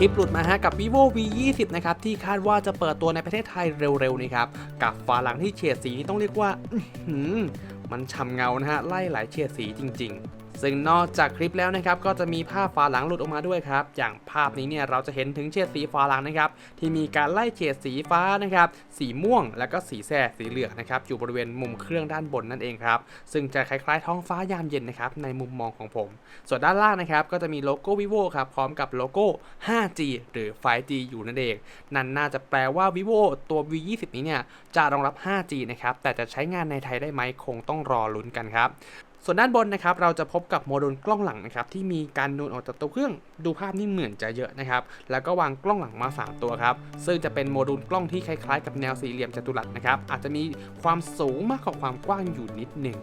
คลิปหลุดมาฮะกับ vivo v 2 0นะครับที่คาดว่าจะเปิดตัวในประเทศไทยเร็วๆนี้ครับกับฝาหลังที่เฉดสีนี่ต้องเรียกว่ามันฉ่ำเงานะฮะไล่หลายเฉดสีจริง ๆ ซึ่งนอกจากคลิปแล้วนะครับก็จะมีภาพฝาหลังหลุดออกมาด้วยครับ อย่างภาพนี้เนี่ยเราจะเห็นถึงเฉดสีฝาหลังนะครับ ที่มีการไล่เฉดสีฟ้านะครับ สีม่วง แล้วก็สีแสดสีเหลืองนะครับอยู่บริเวณมุมเครื่องด้านบนนั่นเองครับ ซึ่งจะคล้ายๆท้องฟ้ายามเย็นนะครับในมุมมองของผม ส่วนด้านล่างนะครับก็จะมีโลโก้ vivo ครับพร้อมกับโลโก้ 5G หรือ 5G อยู่นั่นเอง นั่นน่าจะแปลว่า vivo ตัว v 2 0นี้เนี่ยจะรองรับ 5G นะครับแต่จะใช้งานในไทยได้ไหมคงต้องรอลุ้นกันครับ ส่วนด้านบนนะครับเราจะพบกับโมดูลกล้องหลังนะครับที่มีการนูนออกจากตัวเครื่องดูภาพนี่เหมือนจะเยอะนะครับแล้วก็วางกล้องหลังมา 3 ตัวครับซึ่งจะเป็นโมดูลกล้องที่คล้ายๆ กับแนวสี่เหลี่ยมจัตุรัสนะครับอาจจะมีความสูงมากกว่าความกว้างอยู่นิดหนึ่ง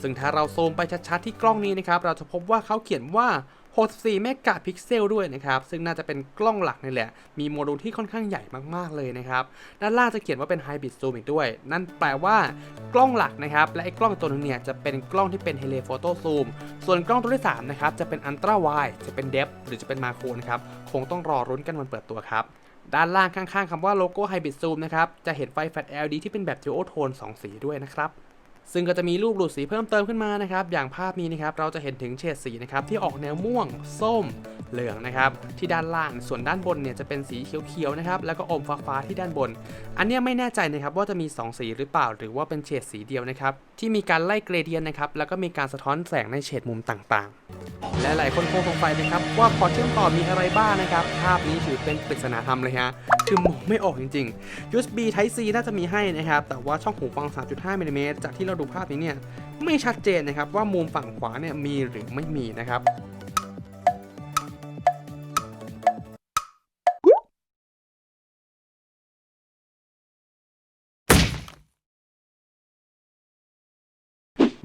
ซึ่งถ้าเราซูมไปชัดๆที่กล้องนี้นะครับเราจะพบว่าเขาเขียนว่า 64 เมกะพิกเซลด้วยนะครับ ซึ่งน่าจะเป็นกล้องหลักนี่แหละ มีโมดูลที่ค่อนข้างใหญ่มากๆเลยนะครับ ด้านล่างจะเขียนว่าเป็น Hybrid Zoom อีกด้วย นั่นแปลว่ากล้องหลักนะครับ และไอ้กล้องตัวนึงเนี่ยจะเป็นกล้องที่เป็น Telephoto Zoom ส่วนกล้องตัวที่3นะครับจะเป็น Ultra Wide จะเป็น Depth หรือจะเป็นมาโครนะครับ คงต้องรอรุ้นกันวันเปิดตัวครับด้านล่างข้างๆคำว่าโลโก้ Hybrid Zoom นะครับ จะเห็นไฟแฟลช LED ที่เป็นแบบ Dual Tone 2 สีด้วยนะครับ ซึ่งก็จะมีรูปหลุดสีเพิ่มเติมขึ้นมานะครับ อย่างภาพนี้นะครับ เราจะเห็นถึงเฉดสีนะครับที่ออกแนวม่วง ส้ม เหลืองนะครับ ที่ด้านล่าง ส่วนด้านบนเนี่ยจะเป็นสีเขียวๆนะครับ แล้วก็อมฟ้าๆที่ด้านบน อันเนี้ยไม่แน่ใจนะครับว่าจะมี 2 สีหรือเปล่า หรือว่าเป็นเฉดสีเดียวนะครับ ที่มีการไล่เกรเดียนนะครับ แล้วก็มีการสะท้อนแสงในเฉดมุมต่างๆ และหลายคนคงสงสัยนะครับว่าพอเชื่อมต่อมีอะไรบ้างนะครับ ภาพนี้ถือเป็นปริศนาธรรมเลยฮะคือมองไม่ออกจริงๆ USB Type C น่าจะมีให้นะครับ แต่ว่าช่องหูฟัง 3.5มิลลิเมตรจากที่เราดูภาพนี้เนี่ย ไม่ชัดเจนนะครับว่ามุมฝั่งขวาเนี่ยมีหรือไม่มีนะครับ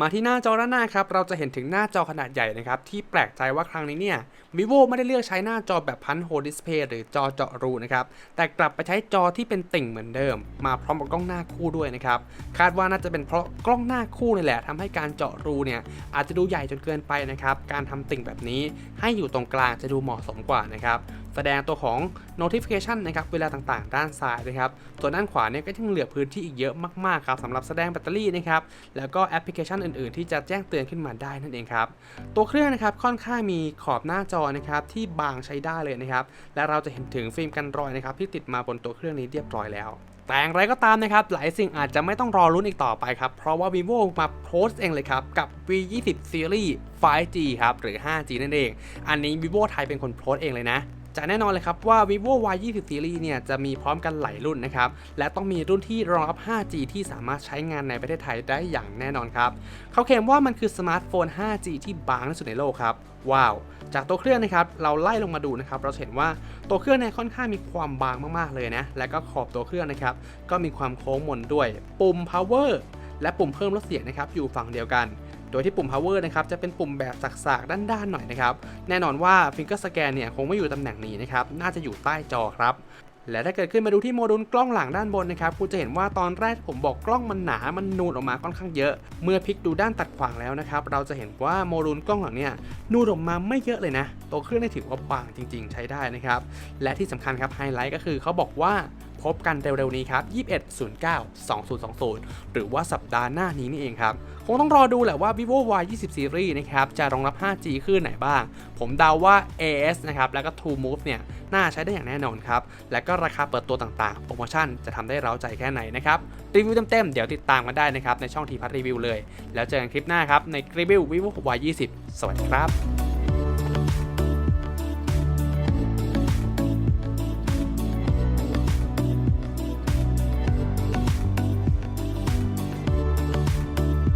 มาที่หน้าจอด้านหน้าครับ เราจะเห็นถึงหน้าจอขนาดใหญ่นะครับ ที่แปลกใจว่าครั้งนี้เนี่ย vivo ไม่ได้เลือกใช้หน้าจอแบบพันโฮดิสเพย์หรือจอเจาะรูนะครับ แต่กลับไปใช้จอที่เป็นติ่งเหมือนเดิม มาพร้อมกับกล้องหน้าคู่ด้วยนะครับ คาดว่าน่าจะเป็นเพราะกล้องหน้าคู่นี่แหละทำให้การเจาะรูเนี่ยอาจจะดูใหญ่จนเกินไปนะครับ การทำติ่งแบบนี้ให้อยู่ตรงกลางจะดูเหมาะสมกว่านะครับ แสดงตัวของ notification นะครับเวลาต่างๆ ด้านซ้ายนะครับ ส่วนด้านขวาเนี่ยก็ยังเหลือพื้นที่อีกเยอะมากๆครับสำหรับแสดงแบตเตอรี่นะครับแล้วก็แอปพลิเคชันอื่นๆ ที่จะแจ้งเตือนขึ้นมาได้นั่นเองครับตัวเครื่องนะครับค่อนข้างมีขอบหน้าจอนะครับที่บางใช้ได้เลยนะครับและเราจะเห็นถึงฟิล์มกันรอยนะครับที่ติดมาบนตัวเครื่องนี้เรียบร้อยแล้วแต่อย่างไรก็ตามนะครับ หลายสิ่งอาจจะไม่ต้องรอรุ้นอีกต่อไปครับ เพราะว่า vivo มาโพสต์เองเลยครับ กับ v 2 0 series 5G ครับ หรือ 5G นั่นเอง อันนี้ vivo ไทยเป็นคนโพสต์เองเลยนะ จะแน่นอนเลยครับว่า vivo y 2 0 series เนี่ยจะมีพร้อมกันหลายรุ่นนะครับ และต้องมีรุ่นที่รองรับ 5G ที่สามารถใช้งานในประเทศไทยได้อย่างแน่นอนครับ เขาเคลมว่ามันคือสมาร์ทโฟน 5G ที่บางที่สุดในโลกครับ ว้าว จากตัวเครื่องนะครับ เราไล่ลงมาดูนะครับ เราเห็นว่าตัวเครื่องเนี่ยค่อนข้างมีความบางมากๆเลยนะ และก็ขอบตัวเครื่องนะครับ ก็มีความโค้งมนด้วย ปุ่ม power และปุ่มเพิ่มลดเสียงนะครับอยู่ฝั่งเดียวกัน โดยที่ปุ่ม power นะครับจะเป็นปุ่มแบบสักๆ ด้านๆหน่อยนะครับ แน่นอนว่า finger scan เนี่ยคงไม่อยู่ตำแหน่งนี้นะครับ น่าจะอยู่ใต้จอครับ และถ้าเกิดขึ้นมาดูที่โมดูลกล้องหลังด้านบนนะครับคุณจะเห็นว่าตอนแรกผมบอกกล้องมันหนา มันนูนออกมาค่อนข้างเยอะ เมื่อพลิกดูด้านตัดขวางแล้วนะครับ เราจะเห็นว่าโมดูลกล้องหลังเนี่ยนูนออกมาไม่เยอะเลยนะ ตัวเครื่องได้ถือว่าบางจริง ๆ ใช้ได้นะครับ และที่สำคัญครับไฮไลท์ก็คือเขาบอกว่าพบกันเร็วๆนี้ครับ 2109 2020 หรือว่าสัปดาห์หน้านี้นี่เองครับ คงต้องรอดูแหละว่า vivo y 2 0 series นะครับ จะรองรับ 5G คลื่นไหนบ้าง ผมเดาว่า AS นะครับ แล้วก็ True Move เนี่ย น่าใช้ได้อย่างแน่นอนครับ และก็ราคาเปิดตัวต่างๆ โปรโมชั่นจะทำได้เร้าใจแค่ไหนนะครับ รีวิวเต็มๆ เดี๋ยวติดตามกันได้นะครับ ในช่องทีพัทรีวิวเลย แล้วเจอกันคลิปหน้าครับ ในรีวิว vivo y 2 0 สวัสดีครับ